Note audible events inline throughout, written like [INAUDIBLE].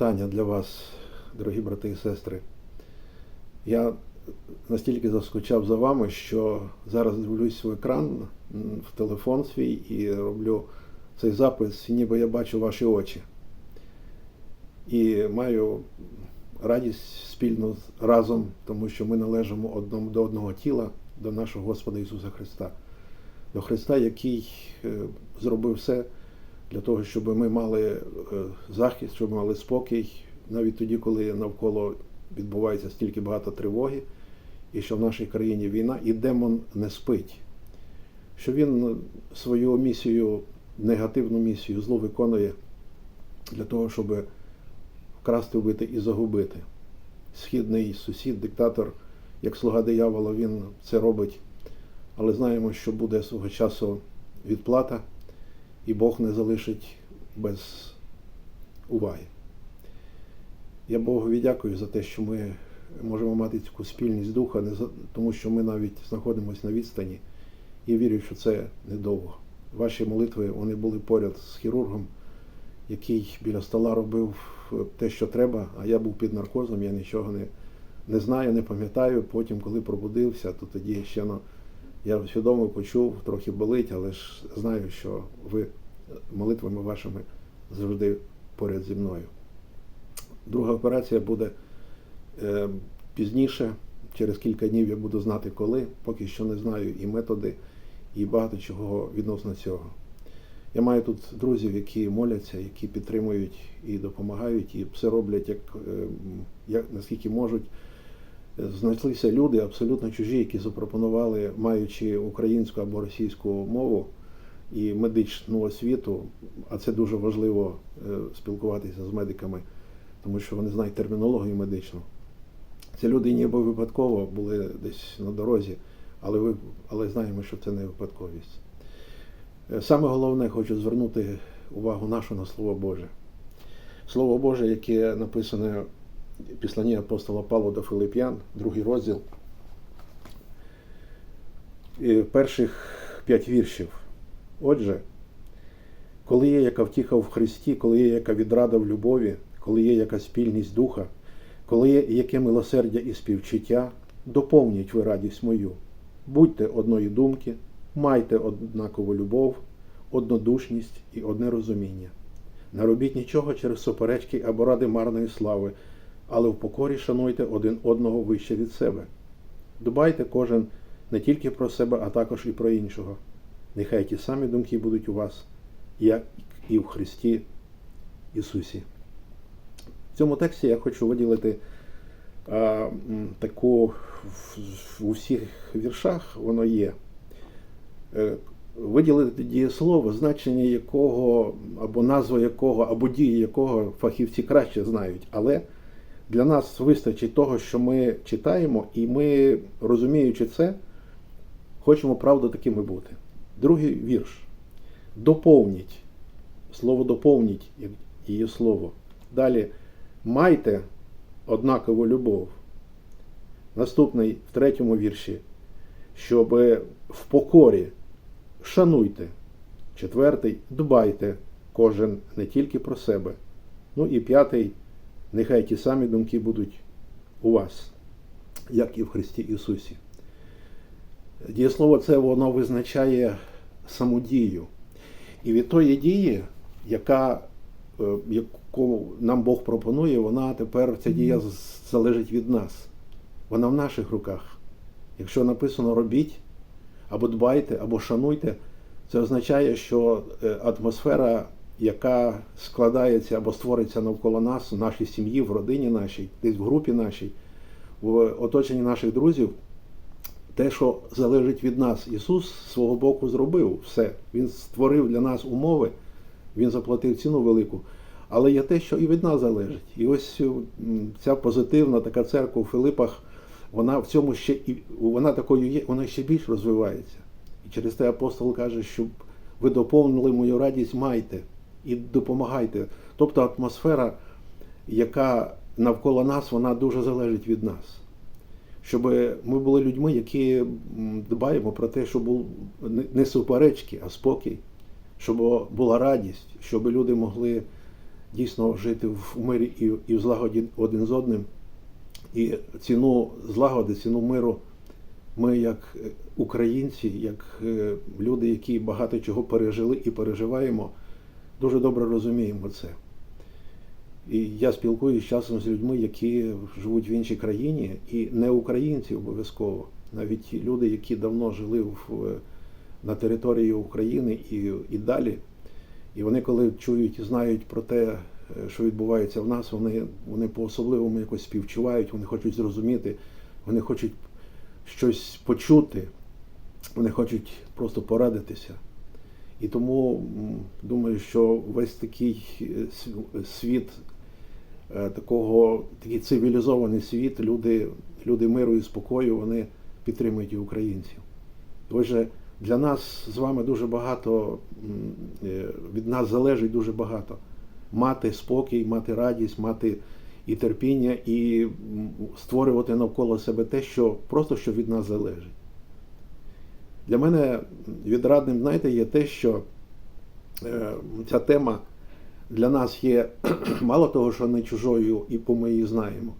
Моє вітання для вас, дорогі брати і сестри. Я настільки заскучав за вами, що зараз дивлюсь в екран, в телефон свій і роблю цей запис, ніби я бачу ваші очі. І маю радість спільно разом, тому що ми належимо одному до одного тіла, до нашого Господа Ісуса Христа, до Христа, який е, зробив все для того, щоб ми мали е, захист, щоб ми мали спокій, навіть тоді, коли навколо відбувається стільки багато тривоги, і що в нашій країні війна, і демон не спить. Що він свою місію, негативну місію, зло виконує для того, щоб вкрасти, вбити і загубити. Східний сусід, диктатор, як слуга диявола, він це робить, але знаємо, що буде свого часу відплата і Бог не залишить без уваги. Я Богові дякую за те, що ми можемо мати таку спільність духа, тому що ми навіть знаходимося на відстані і вірю, що це недовго. Ваші молитви вони були поряд з хірургом, який біля стола робив е, те, що треба, а я був під наркозом, я нічого не, не знаю, не пам'ятаю. Потім, коли пробудився, то тоді ще ну, я свідомо почув, трохи болить, але ж знаю, що ви молитвами вашими завжди поряд зі мною. Друга операція буде е, пізніше, через кілька днів я буду знати коли, поки що не знаю і методи, і багато чого відносно цього. Я маю тут друзів, які моляться, які підтримують і допомагають, і все роблять як, е, як наскільки можуть. Знайшлися люди абсолютно чужі, які запропонували, маючи українську або російську мову і медичну освіту, а це дуже важливо е, спілкуватися з медиками, тому що вони знають термінологію медичну. Ці люди ніби випадково були десь на дорозі, але, ви, але знаємо, що це не випадковість. Е, Саме головне хочу звернути увагу нашу на Слово Боже. Слово Боже, яке написане в післанні апостола Павла до Филип'ян, другий розділ, і перших п'ять віршів. Отже, коли є яка втіха в Христі, коли є яка відрада в любові, коли є яка спільність духа, коли є яке милосердя і співчуття, доповніть ви радість мою. Будьте одної думки, майте однакову любов, однодушність і одне розуміння. Не робіть нічого через суперечки або ради марної слави, але в покорі шануйте один одного вище від себе. Дбайте кожен не тільки про себе, а також і про іншого. Нехай ті самі думки будуть у вас, як і в Христі Ісусі. В цьому тексті я хочу виділити а, таку в, в- у віршах воно є. Е, Виділити дієслово, значення якого, або назва якого, або дії якого фахівці краще знають. Але для нас вистачить того, що ми читаємо, і ми, розуміючи це, хочемо правду такими бути. Другий вірш. Доповніть. Слово доповніть її слово. Далі майте однакову любов. Наступний в третьому вірші, щоб в покорі шануйте. Четвертий дбайте кожен не тільки про себе. Ну і п'ятий, нехай ті самі думки будуть у вас, як і в Христі Ісусі. Дієслово це воно визначає саму дію. І від тої дії, яка, е, яку нам Бог пропонує, вона тепер ця дія залежить від нас. Вона в наших руках. Якщо написано робіть, або дбайте, або шануйте, це означає, що е, атмосфера, яка складається або створиться навколо нас, в нашій сім'ї, в родині нашій, десь в групі нашій, в оточенні наших друзів, те, що залежить від нас, Ісус з свого боку зробив все. Він створив для нас умови, Він заплатив ціну велику. Але є те, що і від нас залежить. І ось ця позитивна така церква у Филипах, вона в цьому ще і вона такою є, вона ще більш розвивається. І через те апостол каже, щоб ви доповнили мою радість, майте і допомагайте. Тобто атмосфера, яка навколо нас, вона дуже залежить від нас щоб ми були людьми, які дбаємо про те, щоб був не- суперечки, а спокій, щоб була радість, щоб люди могли дійсно жити в мирі і, і в злагоді один з одним. І ціну злагоди, ціну миру ми, як е, українці, як е, люди, які багато чого пережили і переживаємо, дуже добре розуміємо це. І я спілкуюся часом з людьми, які живуть в іншій країні, і не українці обов'язково, навіть люди, які давно жили в, на території України і, і далі. І вони, коли чують і знають про те, що відбувається в нас, вони, вони по-особливому якось співчувають, вони хочуть зрозуміти, вони хочуть щось почути, вони хочуть просто порадитися. І тому думаю, що весь такий е, світ, такого, такий цивілізований світ, люди, люди миру і спокою, вони підтримують і українців. Отже, для нас з вами дуже багато, е, від нас залежить дуже багато. Мати спокій, мати радість, мати і терпіння, і створювати навколо себе те, що просто що від нас залежить. Для мене відрадним, знаєте, є те, що е, ця тема для нас є [CLEARS THROAT] мало того, що не чужою, і бо ми її знаємо,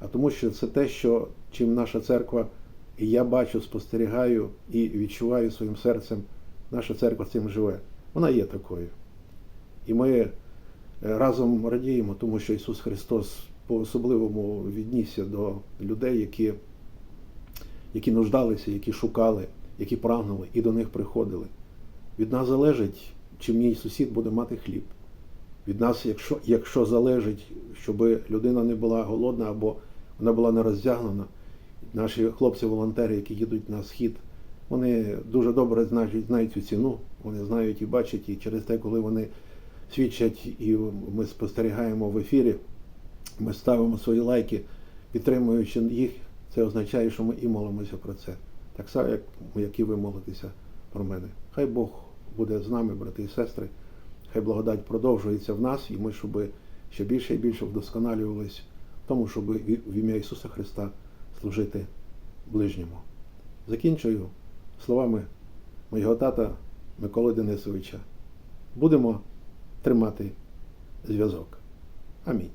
а тому, що це те, що чим наша церква, і я бачу, спостерігаю і відчуваю своїм серцем, наша церква цим живе. Вона є такою. І ми е, разом радіємо, тому що Ісус Христос по-особливому віднісся до людей, які, які нуждалися, які шукали, які прагнули і до них приходили. Від нас залежить, чи мій сусід буде мати хліб. Від нас, якщо, якщо залежить, щоб людина не була голодна або вона була не роздягнена, наші хлопці-волонтери, які їдуть на схід, вони дуже добре знають, знають цю ціну, вони знають і бачать, і через те, коли вони свідчать, і ми спостерігаємо в ефірі, ми ставимо свої лайки, підтримуючи їх, це означає, що ми і молимося про це. Так само, як, як і ви молитеся про мене. Хай Бог буде з нами, брати і сестри. Хай благодать продовжується в нас, і ми, щоб ще більше і більше вдосконалювались в тому, щоб в ім'я Ісуса Христа служити ближньому. Закінчую словами моєго тата Миколи Денисовича. Будемо тримати зв'язок. Амінь.